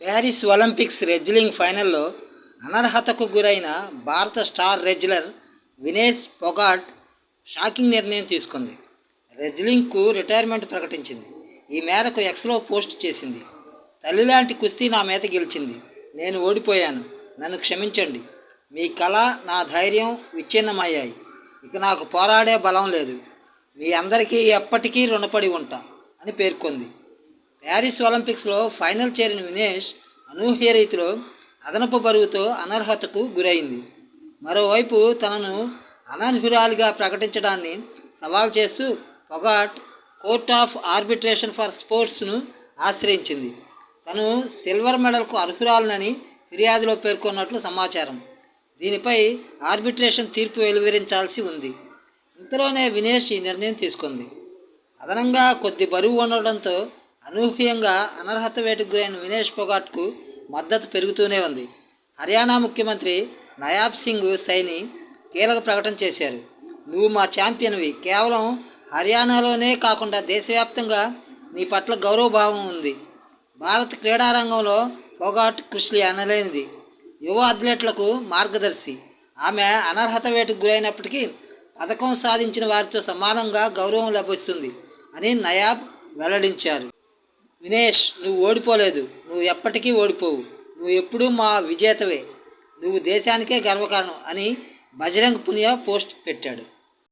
Paris Olympics wrestling ఫైనల్లో అనర్హతకు గురైన భారత star wrestler Vinesh Phogat shocking నిర్ణయం తీసుకుంది. రెజ్లింగ్కు రిటైర్మెంట్ ప్రకటించింది. ఈ మేరకు ఎక్స్లో పోస్ట్ చేసింది. తల్లిలాంటి కుస్తీ నా మీద గెలిచింది. నేను ఓడిపోయాను. నన్ను క్షమించండి. మీ కళ నా ధైర్యం విచ్ఛిన్నమయ్యాయి. ఇక నాకు పోరాడే బలం లేదు. మీ అందరికీ ఎప్పటికీ రుణపడి ఉంటా అని పేర్కొంది. ప్యారిస్ ఒలింపిక్స్లో ఫైనల్ చేరిన వినేష్ అనూహ్య రీతిలో అదనపు బరువుతో అనర్హతకు గురైంది. మరోవైపు తనను అనర్హురాలిగా ప్రకటించడాన్ని సవాల్ చేస్తూ Phogat court of arbitration for స్పోర్ట్స్ను ఆశ్రయించింది. తను సిల్వర్ మెడల్కు అర్హురాలనని ఫిర్యాదులో పేర్కొన్నట్లు సమాచారం. దీనిపై ఆర్బిట్రేషన్ తీర్పు వెలువరించాల్సి ఉంది. ఇంతలోనే వినేష్ ఈ నిర్ణయం తీసుకుంది. అదనంగా కొద్ది బరువు ఉండడంతో అనూహ్యంగా అనర్హత వేటుకు గురైన వినేష్ పొగాట్కు మద్దతు పెరుగుతూనే ఉంది. హర్యానా ముఖ్యమంత్రి నయాబ్ సింగ్ సైని కీలక ప్రకటన చేశారు. నువ్వు మా ఛాంపియన్వి. కేవలం హర్యానాలోనే కాకుండా దేశవ్యాప్తంగా నీ పట్ల గౌరవభావం ఉంది. భారత క్రీడారంగంలో పొగాట్ కృషి అనలేనిది. యువ అథ్లెట్లకు మార్గదర్శి. ఆమె అనర్హత వేటుకు గురైనప్పటికీ పథకం సాధించిన వారితో సమానంగా గౌరవం లభిస్తుంది అని నయాబ్ వెల్లడించారు. వినేష్ నువ్వు ఓడిపోలేదు. నువ్వు ఎప్పటికీ ఓడిపోవు. నువ్వు ఎప్పుడూ మా విజేతవే. నువ్వు దేశానికే గర్వకారణం అని బజరంగ్ పునియా పోస్ట్ పెట్టాడు.